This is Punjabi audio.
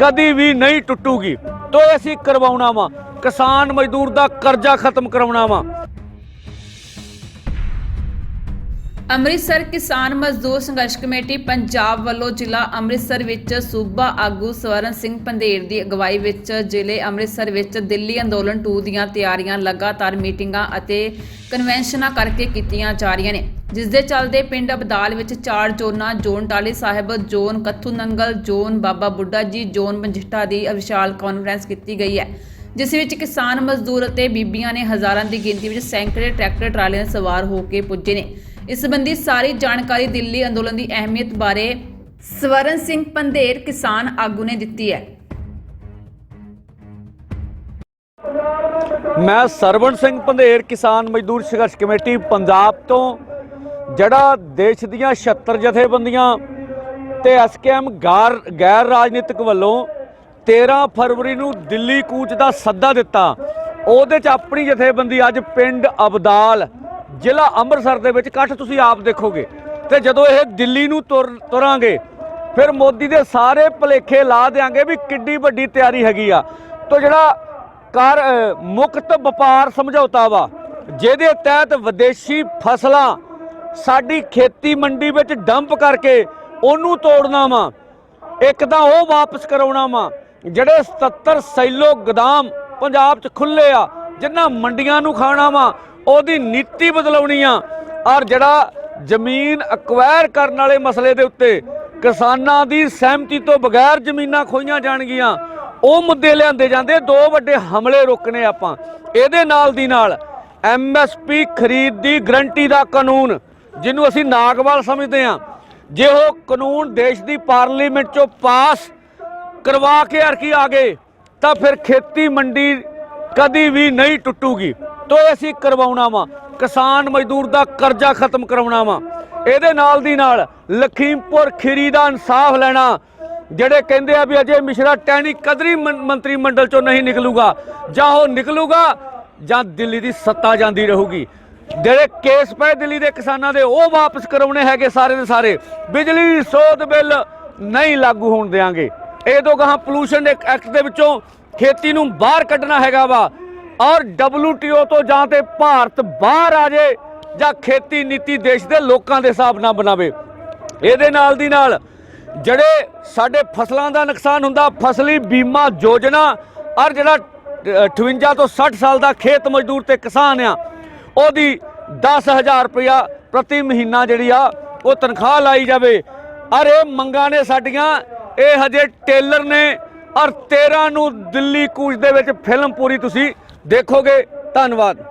ਕਦੀ ਵੀ ਨਹੀਂ ਟੁੱਟੂਗੀ। ਤੋ ਅਸੀਂ ਕਰਵਾਉਣਾ ਵਾ। ਕਿਸਾਨ ਮਜ਼ਦੂਰ ਦਾ ਕਰਜ਼ਾ ਖਤਮ ਕਰਾਉਣਾ ਵਾ। ਅੰਮ੍ਰਿਤਸਰ ਕਿਸਾਨ ਮਜ਼ਦੂਰ ਸੰਘਰਸ਼ ਕਮੇਟੀ ਪੰਜਾਬ ਵੱਲੋਂ ਜ਼ਿਲ੍ਹਾ ਅੰਮ੍ਰਿਤਸਰ ਵਿੱਚ ਸੂਬਾ ਆਗੂ ਸਵਰਨ ਸਿੰਘ ਪੰਧੇਰ ਦੀ ਅਗਵਾਈ ਵਿੱਚ ਜ਼ਿਲ੍ਹੇ ਅੰਮ੍ਰਿਤਸਰ ਵਿੱਚ ਦਿੱਲੀ ਅੰਦੋਲਨ 2 ਦੀਆਂ ਤਿਆਰੀਆਂ ਲਗਾਤਾਰ ਮੀਟਿੰਗਾਂ ਅਤੇ ਕਨਵੈਨਸ਼ਨਾਂ ਕਰਕੇ ਕੀਤੀਆਂ ਜਾ ਰਹੀਆਂ ਨੇ। ਜਿਸ ਦੇ ਚੱਲਦੇ ਪਿੰਡ ਅਬਦਾਲ ਵਿੱਚ ਚਾਰ ਜ਼ੋਨਾਂ, zone Tali Sahib, zone Kathu Nangal zone Baba Buddha ji, zone Manjitha ਦੀ ਵਿਸ਼ਾਲ ਕਾਨਫਰੰਸ ਕੀਤੀ ਗਈ ਹੈ, ਜਿਸ ਵਿੱਚ ਕਿਸਾਨ ਮਜ਼ਦੂਰ ਅਤੇ ਬੀਬੀਆਂ ਨੇ ਹਜ਼ਾਰਾਂ ਦੀ ਗਿਣਤੀ ਵਿੱਚ ਸੈਂਕੜੇ ਟਰੈਕਟਰ, ਟਰਾਲੀਆਂ ਸਵਾਰ ਹੋ ਕੇ ਪੁੱਜੇ ਨੇ। ਇਸ ਸੰਬੰਧੀ ਸਾਰੀ ਜਾਣਕਾਰੀ ਦਿੱਲੀ ਅੰਦੋਲਨ ਦੀ ਅਹਿਮੀਅਤ ਬਾਰੇ ਸਵਰਨ ਸਿੰਘ ਪੰਧੇਰ ਕਿਸਾਨ ਆਗੂ ਨੇ ਦਿੱਤੀ ਹੈ। ਮੈਂ ਸਰਵਣ ਸਿੰਘ ਪੰਧੇਰ, ਕਿਸਾਨ ਮਜ਼ਦੂਰ ਸੰਘਰਸ਼ ਕਮੇਟੀ, ਪੰਜਾਬ ਤੋਂ ਜਿਹੜਾ ਦੇਸ਼ ਦੀਆਂ 76 ਜਥੇਬੰਦੀਆਂ ਤੇ ਐਸਕੇਐਮ ਗੈਰ ਗੈਰ ਰਾਜਨੀਤਿਕ ਵੱਲੋਂ 13 ਫਰਵਰੀ ਨੂੰ ਦਿੱਲੀ ਕੂਚ ਦਾ ਸੱਦਾ ਦਿੱਤਾ, ਉਹਦੇ ਚ ਆਪਣੀ ਜਥੇਬੰਦੀ ਅੱਜ ਪਿੰਡ ਅਬਦਾਲ, ਜ਼ਿਲ੍ਹਾ ਅੰਮ੍ਰਿਤਸਰ ਦੇ ਵਿੱਚ ਇਕੱਠ ਤੁਸੀਂ ਆਪ ਦੇਖੋਗੇ। ਤੇ ਜਦੋਂ ਇਹ ਦਿੱਲੀ ਨੂੰ ਤੁਰ ਤੁਰਾਂਗੇ, ਫਿਰ ਮੋਦੀ ਦੇ ਸਾਰੇ ਭਲੇਖੇ ਲਾ ਦੇਾਂਗੇ ਵੀ ਕਿੱਡੀ ਵੱਡੀ ਤਿਆਰੀ ਹੈਗੀ ਆ। ਤੋ ਜਿਹੜਾ ਕਰ ਮੁਕਤ ਵਪਾਰ ਸਮਝੌਤਾ ਵਾ, ਜਿਹਦੇ ਤਹਿਤ ਵਿਦੇਸ਼ੀ ਫਸਲਾਂ ਸਾਡੀ ਖੇਤੀ ਮੰਡੀ ਵਿੱਚ ਡੰਪ ਕਰਕੇ ਉਹਨੂੰ ਤੋੜਨਾ ਵਾ। ਇੱਕ ਤਾਂ ਉਹ ਵਾਪਸ ਕਰਾਉਣਾ ਵਾ, ਜਿਹੜੇ 77 ਸੈਲੋ ਗਦਾਮ ਪੰਜਾਬ 'ਚ ਖੁੱਲੇ ਆ, ਜਿਨ੍ਹਾਂ ਮੰਡੀਆਂ ਨੂੰ ਖਾਣਾ ਵਾ, ਉਹਦੀ ਨੀਤੀ ਬਦਲਾਉਣੀ ਆ। ਔਰ ਜਿਹੜਾ ਜ਼ਮੀਨ ਅਕਵਾਇਰ ਕਰਨ ਵਾਲੇ ਮਸਲੇ ਦੇ ਉੱਤੇ ਕਿਸਾਨਾਂ ਦੀ ਸਹਿਮਤੀ ਤੋਂ ਬਗੈਰ ਜ਼ਮੀਨਾਂ ਖੋਈਆਂ ਜਾਣਗੀਆਂ, ਉਹ ਮੁੱਦੇ ਲਿਆਂਦੇ ਜਾਂਦੇ। ਦੋ ਵੱਡੇ ਹਮਲੇ ਰੋਕਣੇ ਆਪਾਂ, ਇਹਦੇ ਨਾਲ ਦੀ ਨਾਲ ਐਮਐਸਪੀ ਖਰੀਦ ਦੀ ਗਰੰਟੀ ਦਾ ਕਾਨੂੰਨ ਜਿਹਨੂੰ ਅਸੀਂ ਨਾਗਵਾਲ ਸਮਝਦੇ ਹਾਂ। ਜੇ ਉਹ ਕਾਨੂੰਨ ਦੇਸ਼ ਦੀ ਪਾਰਲੀਮੈਂਟ ਚੋਂ ਪਾਸ ਕਰਵਾ ਕੇ ਅਰਕੀ ਆ ਗਏ, ਤਾਂ ਫਿਰ ਖੇਤੀ ਮੰਡੀ ਕਦੀ ਵੀ ਨਹੀਂ ਟੁੱਟੂਗੀ। ਤੋ ਅਸੀਂ ਕਰਵਾਉਣਾ ਵਾ। ਕਿਸਾਨ ਮਜ਼ਦੂਰ ਦਾ ਕਰਜ਼ਾ ਖਤਮ ਕਰਾਉਣਾ ਵਾ। ਇਹਦੇ ਨਾਲ ਦੀ ਨਾਲ ਲਖੀਮਪੁਰ ਖੀਰੀ ਦਾ ਇਨਸਾਫ ਲੈਣਾ, ਜਿਹੜੇ ਕਹਿੰਦੇ ਆ ਵੀ ਅਜੇ ਮਿਸ਼ਰਾ ਟੈਣੀ ਕਦਰੀ ਮੰਤਰੀ ਮੰਡਲ ਚੋਂ ਨਹੀਂ ਨਿਕਲੂਗਾ, ਜਾਂ ਉਹ ਨਿਕਲੂਗਾ ਜਾਂ ਦਿੱਲੀ ਦੀ ਸੱਤਾ ਜਾਂਦੀ ਰਹੂਗੀ। ਜਿਹੜੇ ਕੇਸ ਪਏ ਦਿੱਲੀ ਦੇ ਕਿਸਾਨਾਂ ਦੇ ਉਹ ਵਾਪਸ ਕਰਾਉਣੇ ਹੈਗੇ ਸਾਰੇ ਦੇ ਸਾਰੇ। ਬਿਜਲੀ ਸੋਧ ਬਿੱਲ ਨਹੀਂ ਲਾਗੂ ਹੋਣ ਦੇਾਂਗੇ ਇਹ ਤੋਂ ਗਾਹਾਂ ਪੋਲੂਸ਼ਨ ਐਕਟ ਦੇ ਵਿੱਚੋਂ ਖੇਤੀ ਨੂੰ ਬਾਹਰ ਕੱਢਣਾ ਹੈਗਾ ਵਾ। ਔਰ WTO ਤੋਂ ਜਾਂ ਤੇ ਭਾਰਤ ਬਾਹਰ ਆ ਜੇ ਜਾਂ ਖੇਤੀ ਨੀਤੀ ਦੇਸ਼ ਦੇ ਲੋਕਾਂ ਦੇ ਹਿਸਾਬ ਨਾਲ ਬਣਾਵੇ। ਇਹਦੇ ਨਾਲ ਦੀ ਨਾਲ ਜਿਹੜੇ ਸਾਡੇ ਫਸਲਾਂ ਦਾ ਨੁਕਸਾਨ ਹੁੰਦਾ ਫਸਲੀ ਬੀਮਾ ਯੋਜਨਾ ਔਰ ਜਿਹੜਾ ਅ, 58 ਤੋਂ 60 ਸਾਲ ਦਾ ਖੇਤ ਮਜ਼ਦੂਰ ਤੇ ਕਿਸਾਨ ਆ ਉਹਦੀ 10000 ਰੁਪਇਆ ਪ੍ਰਤੀ ਮਹੀਨਾ ਜਿਹੜੀ ਆ, ਉਹ ਤਨਖਾਹ ਲਾਈ ਜਾਵੇ। ਔਰ ਇਹ ਮੰਗਾਂ ਨੇ ਸਾਡੀਆਂ, ਇਹ ਹਜੇ ਟੇਲਰ ਨੇ ਔਰ 13 ਨੂੰ ਦਿੱਲੀ ਕੂਚ ਦੇ ਵਿੱਚ ਫਿਲਮ ਪੂਰੀ ਤੁਸੀਂ ਦੇਖੋਗੇ। ਧੰਨਵਾਦ।